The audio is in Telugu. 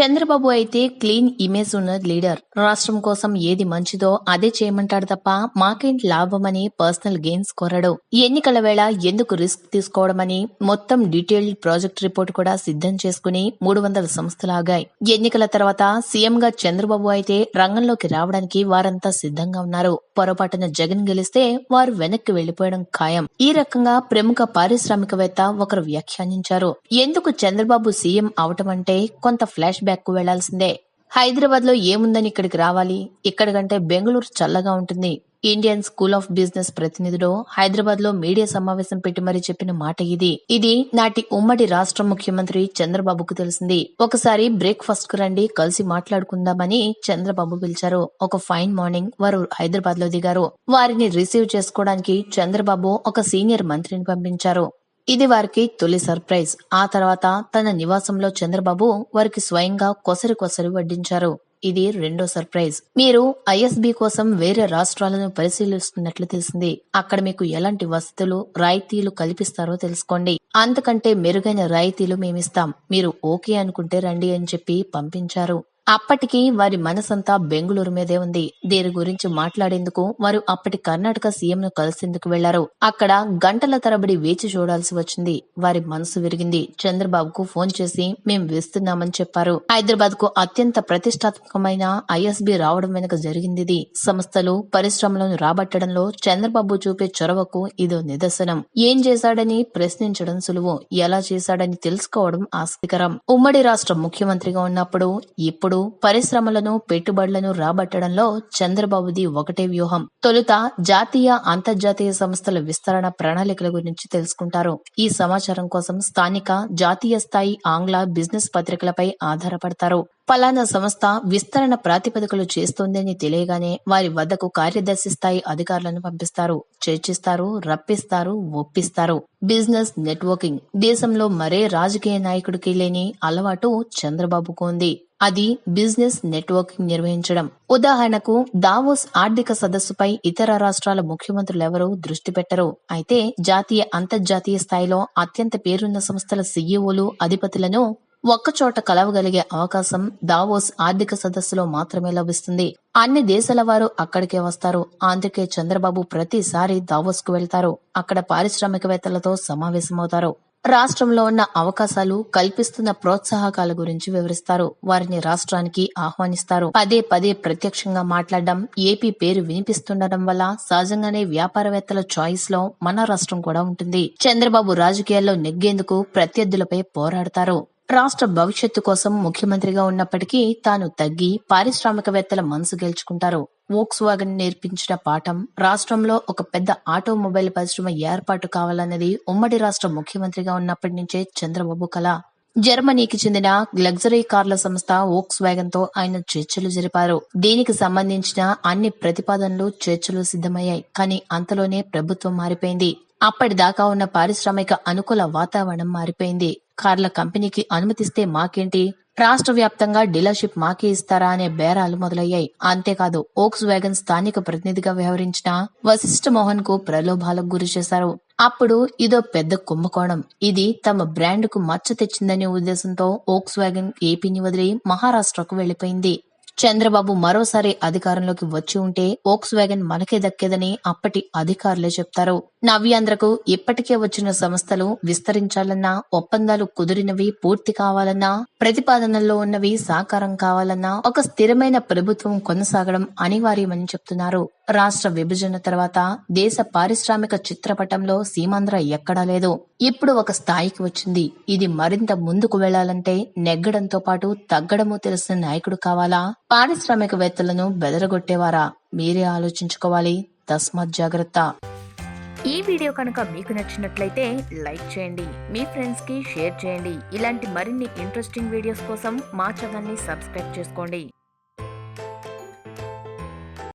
చంద్రబాబు అయితే క్లీన్ ఇమేజ్ ఉన్న లీడర్. రాష్ట్రం కోసం ఏది మంచిదో అదే చేయమంటాడు తప్ప మాకేంటి లాభమని పర్సనల్ గెయిన్స్ కోరడు. ఎన్నికల వేళ ఎందుకు రిస్క్ తీసుకోవడమని మొత్తం డీటెయిల్డ్ ప్రాజెక్ట్ రిపోర్ట్ కూడా సిద్ధం చేసుకుని మూడు వందల సంస్థలు ఆగాయి. ఎన్నికల తర్వాత సీఎంగా చంద్రబాబు అయితే రంగంలోకి రావడానికి వారంతా సిద్ధంగా ఉన్నారు. పొరపాటున జగన్ గెలిస్తే వారు వెనక్కి వెళ్ళిపోవడం ఖాయం. ఈ రకంగా ప్రముఖ పారిశ్రామికవేత్త ఒకరు వ్యాఖ్యానించారు. ఎందుకు చంద్రబాబు సీఎం అవటం అంటే కొంత ఫ్లాష్ బ్యాక్ కు వెళ్ళాల్సిందే. హైదరాబాద్లో ఏముందని ఇక్కడికి రావాలి? ఇక్కడ కంటే బెంగళూరు చల్లగా ఉంటుంది. ఇండియన్ స్కూల్ ఆఫ్ బిజినెస్ ప్రతినిధులు హైదరాబాద్లో మీడియా సమావేశం పెట్టి మరీ చెప్పిన మాట ఇది. ఇది నాటి ఉమ్మడి రాష్ట్ర ముఖ్యమంత్రి చంద్రబాబుకు తెలిసింది. ఒకసారి బ్రేక్ఫాస్ట్కు రండి కలిసి మాట్లాడుకుందామని చంద్రబాబు పిలిచారు. ఒక ఫైన్ మార్నింగ్ వారు హైదరాబాద్లో దిగారు. వారిని రిసీవ్ చేసుకోవడానికి చంద్రబాబు ఒక సీనియర్ మంత్రిని పంపించారు. ఇది వారికి తొలి సర్ప్రైజ్. ఆ తర్వాత తన నివాసంలో చంద్రబాబు వారికి స్వయంగా కొసరి కొసరి వడ్డించారు. ఇది రెండో సర్ప్రైజ్. మీరు ఐఎస్బి కోసం వేరే రాష్ట్రాలను పరిశీలిస్తున్నట్లు తెలిసింది. అక్కడ మీకు ఎలాంటి వసతులు రాయితీలు కల్పిస్తారో తెలుసుకోండి. అంతకంటే మెరుగైన రాయితీలు మేమిస్తాం. మీరు ఓకే అనుకుంటే రండి అని చెప్పి పంపించారు. అప్పటికి వారి మనసంతా బెంగుళూరు మీదే ఉంది. దీని గురించి మాట్లాడేందుకు వారు అప్పటి కర్ణాటక సీఎం ను కలిసేందుకు వెళ్ళారు. అక్కడ గంటల తరబడి వేచి చూడాల్సి వచ్చింది. వారి మనసు విరిగింది. చంద్రబాబుకు ఫోన్ చేసి మేం వేస్తున్నామని చెప్పారు. హైదరాబాద్కు అత్యంత ప్రతిష్టాత్మకమైన ఐఎస్బి రావడం వెనుక జరిగింది ఇది. సంస్థలు పరిశ్రమలను రాబట్టడంలో చంద్రబాబు చూపే చొరవకు ఇదో నిదర్శనం. ఏం చేశాడని ప్రశ్నించడం సులువు. ఎలా చేశాడని తెలుసుకోవడం ఆసక్తికరం. ఉమ్మడి రాష్ట్ర ముఖ్యమంత్రిగా ఉన్నప్పుడు ఇప్పుడు పరిశ్రమలను పెట్టుబడులను రాబట్టడంలో చంద్రబాబుది ఒకటే వ్యూహం. తొలుత జాతీయ అంతర్జాతీయ సంస్థల విస్తరణ ప్రణాళికల గురించి తెలుసుకుంటారు. ఈ సమాచారం కోసం స్థానిక జాతీయ స్థాయి ఆంగ్ల బిజినెస్ పత్రికలపై ఆధారపడతారు. ఫలానా సంస్థ విస్తరణ ప్రాతిపదికలు చేస్తోందని తెలియగానే వారి వద్దకు కార్యదర్శి స్థాయి అధికారులను పంపిస్తారు. చర్చిస్తారు రప్పిస్తారు ఒప్పిస్తారు. Business networking. దేశంలో మరే రాజకీయ నాయకుడికి లేని అలవాటు చంద్రబాబుకు ఉంది. అది బిజినెస్ నెట్వర్కింగ్ నిర్వహించడం. ఉదాహరణకు దావోస్ ఆర్థిక సదస్సుపై ఇతర రాష్ట్రాల ముఖ్యమంత్రులెవరూ దృష్టి పెట్టరు. అయితే జాతీయ అంతర్జాతీయ స్థాయిలో అత్యంత పేరున్న సంస్థల సీఈఓలు అధిపతులను ఒక్కచోట కలవగలిగే అవకాశం దావోస్ ఆర్థిక సదస్సులో మాత్రమే లభిస్తుంది. అన్ని దేశాల వారు అక్కడికే వస్తారు. అందుకే చంద్రబాబు ప్రతిసారి దావోస్కు వెళ్తారు. అక్కడ పారిశ్రామికవేత్తలతో సమావేశమవుతారు. రాష్ట్రంలో ఉన్న అవకాశాలు కల్పిస్తున్న ప్రోత్సాహకాల గురించి వివరిస్తారు. వారిని రాష్ట్రానికి ఆహ్వానిస్తారు. పదే పదే ప్రత్యక్షంగా మాట్లాడడం ఏపీ పేరు వినిపిస్తుండడం వల్ల సహజంగానే వ్యాపారవేత్తల చాయిస్లో మన రాష్ట్రం కూడా ఉంటుంది. చంద్రబాబు రాజకీయాల్లో నెగ్గేందుకు ప్రత్యర్థులపై పోరాడతారు. రాష్ట్ర భవిష్యత్తు కోసం ముఖ్యమంత్రిగా ఉన్నప్పటికీ తాను తగ్గి పారిశ్రామికవేత్తల మనసు గెలుచుకుంటారు. వోక్స్ వాగన్ నేర్పించిన పాఠం రాష్ట్రంలో ఒక పెద్ద ఆటోమొబైల్ పరిశ్రమ ఏర్పాటు కావాలన్నది ఉమ్మడి రాష్ట్ర ముఖ్యమంత్రిగా ఉన్నప్పటి నుంచే చంద్రబాబు కళ జర్మనీకి చెందిన లగ్జరీ కార్ల సంస్థ వోక్స్ వ్యాగన్తో ఆయన చర్చలు జరిపారు. దీనికి సంబంధించిన అన్ని ప్రతిపాదనలు చర్చలు సిద్ధమయ్యాయి కానీ అంతలోనే ప్రభుత్వం మారిపోయింది. అప్పటిదాకా ఉన్న పారిశ్రామిక అనుకూల వాతావరణం మారిపోయింది. కార్ల కంపెనీకి అనుమతిస్తే మాకేంటి? రాష్ట్ర వ్యాప్తంగా డీలర్షిప్ మాకే ఇస్తారా అనే బేరాలు మొదలయ్యాయి. అంతేకాదు ఓక్స్ వ్యాగన్ స్థానిక ప్రతినిధిగా వ్యవహరించిన వశిష్ఠ మోహన్కు ప్రలోభాలకు గురి చేశారు. అప్పుడు ఇదో పెద్ద కుంభకోణం. ఇది తమ బ్రాండ్కు మచ్చ తెచ్చిందనే ఉద్దేశంతో ఓక్స్ వ్యాగన్ ఏపీని వదిలి మహారాష్ట్రకు వెళ్ళిపోయింది చంద్రబాబు మరోసారి అధికారంలోకి వచ్చి ఉంటే ఓక్స్ వ్యాగన్ మనకే దక్కేదని అప్పటి అధికారులే చెప్తారు. నవ్యాంధ్రకు ఇప్పటికే వచ్చిన సంస్థలు విస్తరించాలన్నా ఒప్పందాలు కుదిరినవి పూర్తి కావాలన్నా ప్రతిపాదనల్లో ఉన్నవి సాకారం కావాలన్నా ఒక స్థిరమైన ప్రభుత్వం కొనసాగడం అనివార్యమని చెప్తున్నారు. రాష్ట్ర విభజన తర్వాత దేశ పారిశ్రామిక చిత్రపటంలో సీమాంధ్ర ఎక్కడా లేదు. ఇప్పుడు ఒక స్థాయికి వచ్చింది. ఇది మరింత ముందుకు వెళ్ళాలంటే నెగ్గడంతో పాటు తగ్గడము తెలిసిన నాయకుడు కావాలా? పారిశ్రామికవేత్తలను బెదరగొట్టేవారా? మీరే ఆలోచించుకోవాలి. తస్మాత్ జాగ్రత్త. ఈ వీడియో కనుక మీకు నచ్చినట్లయితే లైక్ చేయండి. మీ ఫ్రెండ్స్కి షేర్ చేయండి. ఇలాంటి మరిన్ని ఇంట్రెస్టింగ్ వీడియోస్ కోసం మా ఛానల్ని సబ్స్క్రైబ్ చేసుకోండి.